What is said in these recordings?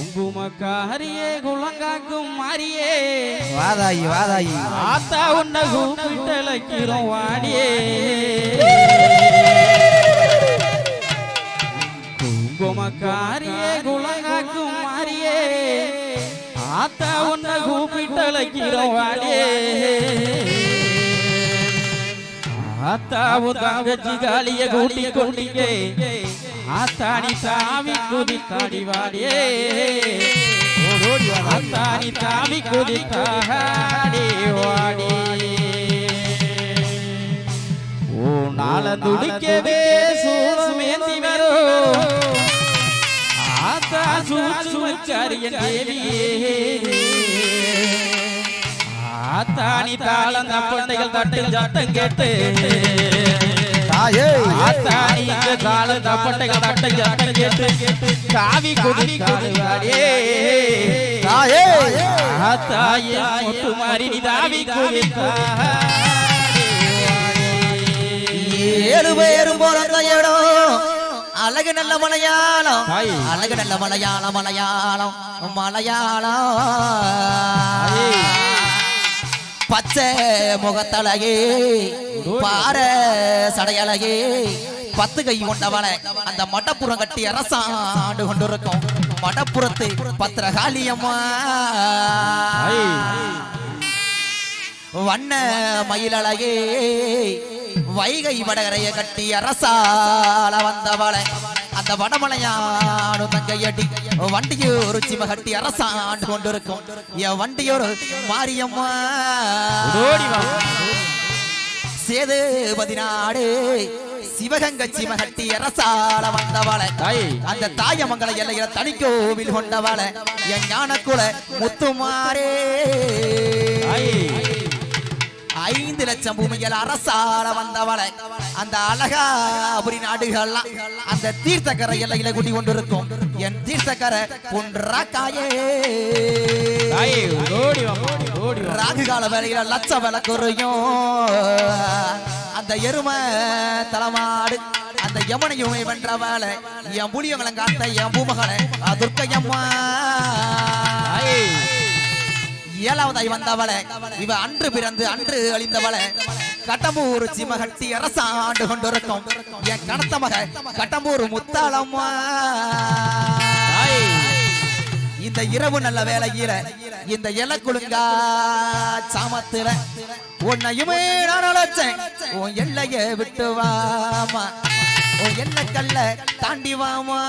குங்குமக்காரியே குளங்காக்கும் மாறியே வாதாயி வாதாயி. ஆத்தா உன்ன கூப்பிட்டலைக்கிறோம் வாடியே. குங்குமக்காரியே குளங்காக்கும் மாறியே ஆத்தா உன்ன கூப்பிட்டலைக்கிறோம் வாடியே. ஆத்தாவு தங்கச்சி காலிய கூட்டி கொண்டிங்கே. ஆத்தாணி தாவி குதித்தாடி வாடியே ஆத்தாணி தாவி குதித்தாடி வாடி. ஓ நாள துடிக்கவே சூழமேந்தி வரும் ஆத்தா சூச்சு சூச்சுமச்சாரியன் தேவியே. ஆத்தாணி தாளந்த பண்டைகள் தட்டில் சத்தம் கேட்டு. ஆத்தாணி இங்க தாளந்த பண்டைகள் தட்டில் சத்தம் கேட்டு. காவி குதி காடுவாடே. தாயே. ஆத்தாயே முட்டு மாறி நீ தாவி குதித்தா ஏழு பேரும் பிறந்த இடம். அழகு நல்ல மலையாளம். அழகு நல்ல மலையாளம் மலையாளம் மலையாளம். பச்சை முகத்தழகே பார சடையழகே பத்து கை கொண்டவளை அந்த மடப்புறம் கட்டி அரசாண்டு கொண்டிருக்கும். மடப்புறத்து பத்திரகாளியம்மா. வண்ண மயிலழகே வைகை வடகரைய கட்டி அரசால வந்தவளை. அந்த வடமலையாடு தங்கையடி வண்டியூர் சிம கட்டி அரசாண்டு கொண்டிருக்கும். என் வண்டியூர் மாரியம்மா. சேது பதினாடு சிவகங்கை சிமகட்டி அரசால வந்தவளை. அந்த தாயமங்கல எல்லையில தனிக்கோவில் கொண்டவளை. என் ஞானக்குல முத்துமாரே. ஐந்து லட்சம் பூமிகள் அரசால வந்தவளை. அந்த அழகாபுரி நாடுகள்லாம் அந்த தீர்த்தக்கரை எல்லையில கூட்டி கொண்டிருக்கும். என் தீர்த்தக்கரை பொன்றாக்காயே தாய் ஓடி வா ஓடி வா ராகு கால வேலையில லட்ச விலை குறையும் அந்த எருமை தலைமாடு அந்த யமனையுமை வென்ற வேலை என் புளியங்களை காத்த என் பூமகளை துர்க்கையம்மா ஏழாவதாய் வந்தவளை இவ அன்று பிறந்து அன்று அழிந்தவளை. கட்டம்பூர் சிமகட்டி அரசாண்டு கொண்டிருக்கும். என் கணத்த மக கட்டம்பூர் முத்தாளம்மா இந்த இரவு நல்ல வேலையில இந்த இல குழுங்கா சாமத்துல உன்னையுமே நான் அழைச்சேன். உன் எல்லைய விட்டு வாமா. உன் எல்லை கல்ல தாண்டி வாமா.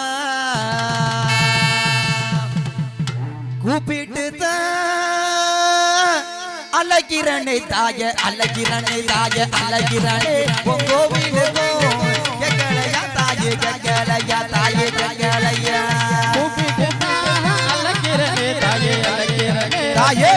கூப்பிட்டு தான் அழகிறனே தாய அழகிறனே தாய அழகிறனே எங்களையா தாயே எங்களையா தாயே எங்களையா அழைக்கிறனே தாயே அழைக்கிறனே தாயே.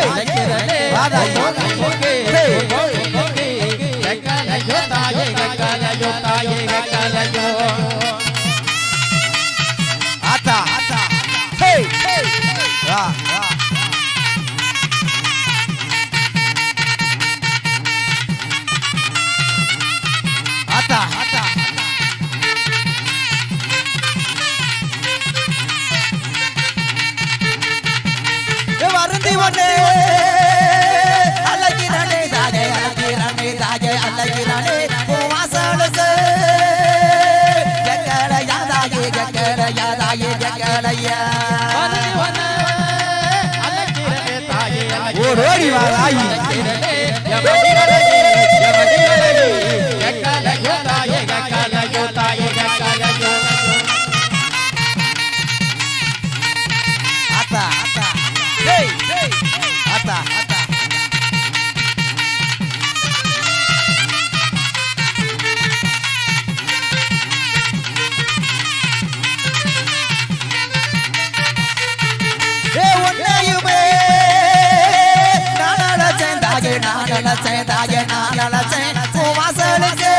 நான் அழைச்சேன் தாயே நான் அழைச்சேன் உன் வாசலுக்கு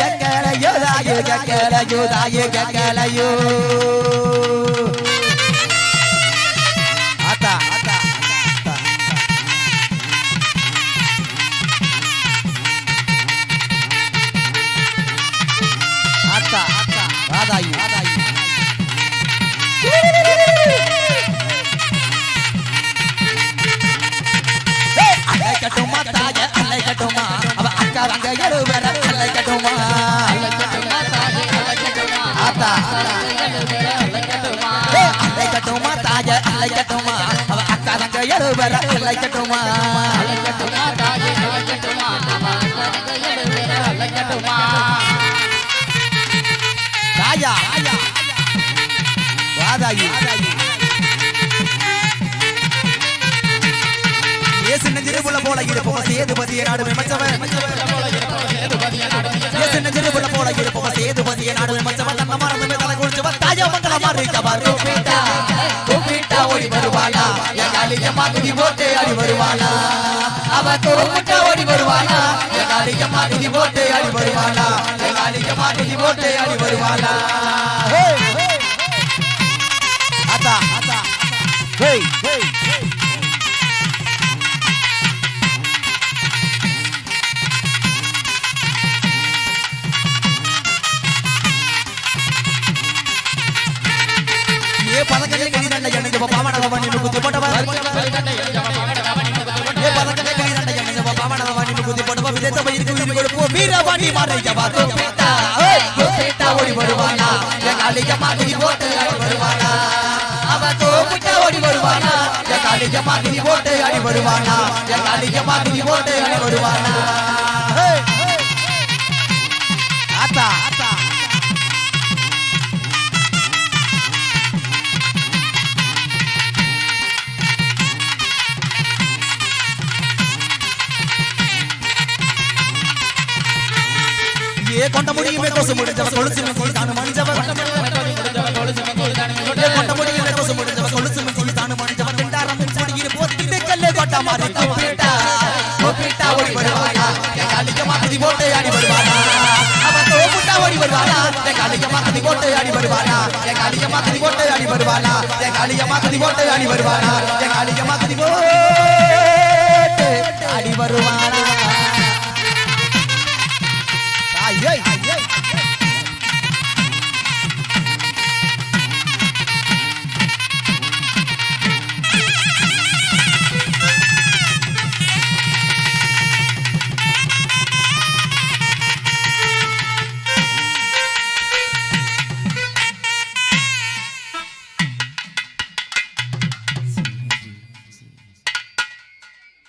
கக்கலையோ தாயே கக்கலையோ தாயே எழுவர அழைக்கட்டுமா தாயா வாதாயி. ஏசு நெஞ்சிருப்புல போல இருப்போம் சேதுபதிய நாடு விமச்சவன் ஏசு நெஞ்சிருப்புல போல இருப்போம் சேதுபதிய நாடு விமச்சவன் தன்ன மறந்து தலை குளிச்சவன் தாயா மங்கள மாறிக்கவர் கூப்பிட்டா கூப்பிட்டா ஓடி வருவானா? காலிய மாதிரி போட்டு அடி வருவானா? அவ கூப்பிட்டா ஓடி வருவானா? என் காலிய மாதிரி போட்டு அடி வருவானா? என் காலிய மாதிரி போட்டு அடி வருவானா? அத்தா ஹேய் ஹேய் ದೇತ ಬೈರಿಗೆ ಉಳಿದುಕೊಳ್ಳುವ ವೀರವಾಣಿ ಮಾರಯ್ಯ ಬಾತು ಪೇಟ ಪೇಟ ಓಡಿ ಬರುವಾನ ಕಾಲಿಯ ಮಾಗಿ ಓಟ ಬರುವಾನ ಅವ ತೋಪುಟ ಓಡಿ ಬರುವಾನ ಕಾಲಿಯ ಮಾಗಿ ಓಟ ಅಡಿ ಬರುವಾನ ಕಾಲಿಯ ಮಾಗಿ ಓಟ ಅಡಿ ಬರುವಾನ ஏ கொண்ட முடியுமே கொசு முடிஞ்சவ கொலுசு மிஞ்சி தானு மணிஞ்சவ கொண்ட முடியுமே கொசு முடிஞ்சவ கொலுசு மிஞ்சி தானு மணிஞ்சவ திண்டாரம் முடிகிற போத்திட்டு கல்லே கொட்ட மாதிரி கூப்பிட்டா கூப்பிட்டா ஓடி வருவாயா என் காலிக்க மாத்தி போட்டு அடி வருவானா அவ தோப்புட்டா ஓடி வருவானா என் காலிக்க மாத்தி போட்டு ஆடி வருவானா என் காலிக்க மாத்தி போட்டு ஆடி வருவானா என் காலிக்க மாத்தி போட்டு ஆடி வருவானா என் காலிக்க மாத்தி போட்டு